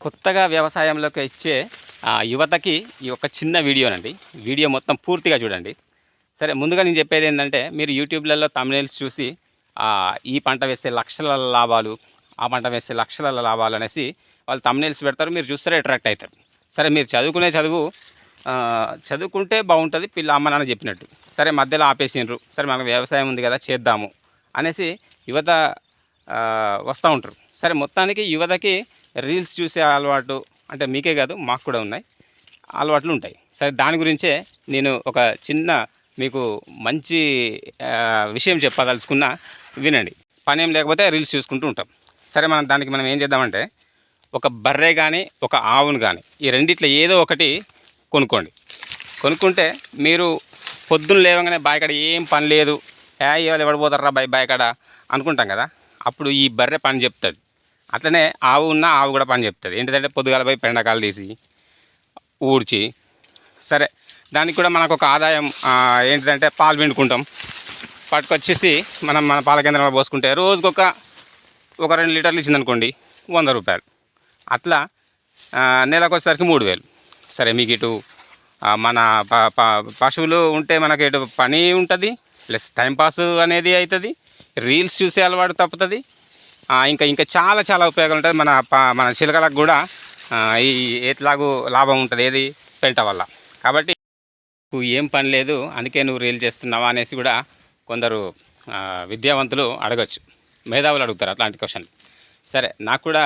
కొత్తగా వ్యవసాయంలోకి ఇచ్చే యువతకి ఈ ఒక చిన్న వీడియోనండి. వీడియో మొత్తం పూర్తిగా చూడండి. సరే ముందుగా నేను చెప్పేది ఏంటంటే మీరు యూట్యూబ్లలో తమిళస్ చూసి ఈ పంట వేస్తే లక్షల లాభాలు ఆ పంట వేస్తే లక్షల లాభాలు అనేసి వాళ్ళు తమిళస్ పెడతారు మీరు చూస్తారే అట్రాక్ట్ అవుతారు. సరే మీరు చదువుకునే చదువు చదువుకుంటే బాగుంటుంది పిల్ల అమ్మ నాన్న చెప్పినట్టు. సరే మధ్యలో ఆపేసిండ్రు. సరే మనకు వ్యవసాయం ఉంది కదా చేద్దాము అనేసి యువత వస్తూ ఉంటారు. సరే మొత్తానికి యువతకి రీల్స్ చూసే అలవాటు అంటే మీకే కాదు మాకు కూడా ఉన్నాయి. అలవాట్లు ఉంటాయి. సరే దాని గురించే నేను ఒక చిన్న మీకు మంచి విషయం చెప్పదలుచుకున్నా. వినండి. పని ఏం లేకపోతే రీల్స్ చూసుకుంటూ ఉంటాం. సరే మనం దానికి మనం ఏం చేద్దామంటే ఒక బర్రె కానీ ఒక ఆవును కానీ ఈ రెండిట్లో ఏదో ఒకటి కొనుక్కోండి. కొనుక్కుంటే మీరు పొద్దున్న లేవగానే బాయికాడ ఏం పని లేదు. ఏ ఇవాళ ఎవడిపోతారా బాయ్ బాయికాడ అనుకుంటాం కదా. అప్పుడు ఈ బర్రె పని చెప్తాడు. అట్లనే ఆవు ఉన్న ఆవు కూడా పని చెప్తుంది. ఏంటంటే పొద్దుగాల పోయి పెండకాలు తీసి ఊడ్చి సరే. దానికి కూడా మనకు ఒక ఆదాయం ఏంటంటే ఏంటిదంటే పాలు పిండుకుంటాం. పట్టుకొచ్చేసి మనం మన పాల కేంద్రంలో పోసుకుంటే రోజుకొక ఒక రెండు లీటర్లు ఇచ్చిందనుకోండి వంద రూపాయలు. అట్లా నెలకు వచ్చేసరికి మూడు వేలు. సరే మీకు ఇటు మన ప- ప- పశువులు ఉంటే మనకి ఇటు పని ఉంటుంది ప్లస్ టైంపాస్ అనేది అవుతుంది రీల్స్ చూసే అలవాటు తప్పుతుంది ఇంకా ఇంకా చాలా చాలా ఉపయోగాలు ఉంటుంది మన మన చిలకలకు కూడా ఈ ఎట్లాగూ లాభం ఉంటుంది ఏది? పెంట వల్ల. కాబట్టి నువ్వు ఏం పని లేదు అందుకే నువ్వు రీల్ చేస్తున్నావా అనేసి కూడా కొందరు విద్యావంతులు అడగచ్చు. మేధావులు అడుగుతారు అట్లాంటి క్వశ్చన్ సరే నాకు కూడా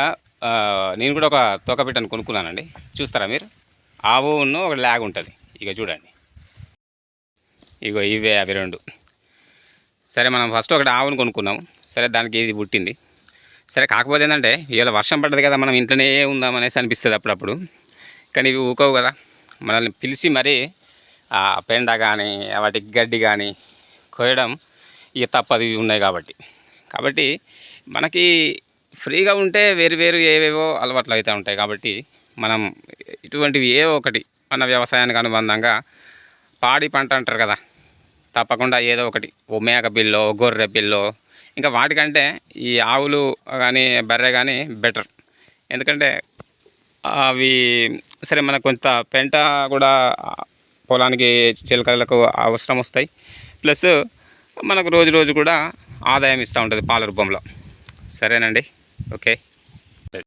నేను కూడా ఒక తోకపిట్టను కొనుక్కున్నానండి. చూస్తారా మీరు? ఆవు ఉన్న ఒక ల్యాగ్ ఉంటుంది. ఇక చూడండి. ఇగో ఇవే అవి రెండు. సరే మనం ఫస్ట్ ఒకటి ఆవును కొనుక్కున్నాం. సరే దానికి ఇది పుట్టింది. సరే కాకపోతే ఏంటంటే ఇవాళ వర్షం పడ్డది కదా మనం ఇంట్లోనే ఉందాం అనేసి అనిపిస్తుంది అప్పుడప్పుడు. కానీ ఇవి ఊకవు కదా. మనల్ని పిలిచి మరీ ఆ పెండ కానీ వాటికి గడ్డి కానీ కోయడం ఇక తప్పదు ఇవి ఉన్నాయి కాబట్టి. కాబట్టి మనకి ఫ్రీగా ఉంటే వేరు వేరు ఏవేవో అలవాట్లు అవుతూ ఉంటాయి కాబట్టి మనం ఇటువంటివి ఏ ఒకటి మన వ్యవసాయానికి అనుబంధంగా పాడి పంట అంటారు కదా. తప్పకుండా ఏదో ఒకటి ఓ మేక బిల్లో గొర్రె బిల్లో ఇంకా వాటికంటే ఈ ఆవులు కానీ బర్రె కానీ బెటర్. ఎందుకంటే అవి సరే మనకు కొంత పెంట కూడా పొలానికి చిలకలకు అవసరం వస్తాయి. ప్లస్ మనకు రోజు రోజు కూడా ఆదాయం ఇస్తూ ఉంటుంది పాల రూపంలో. సరేనండి? ఓకే.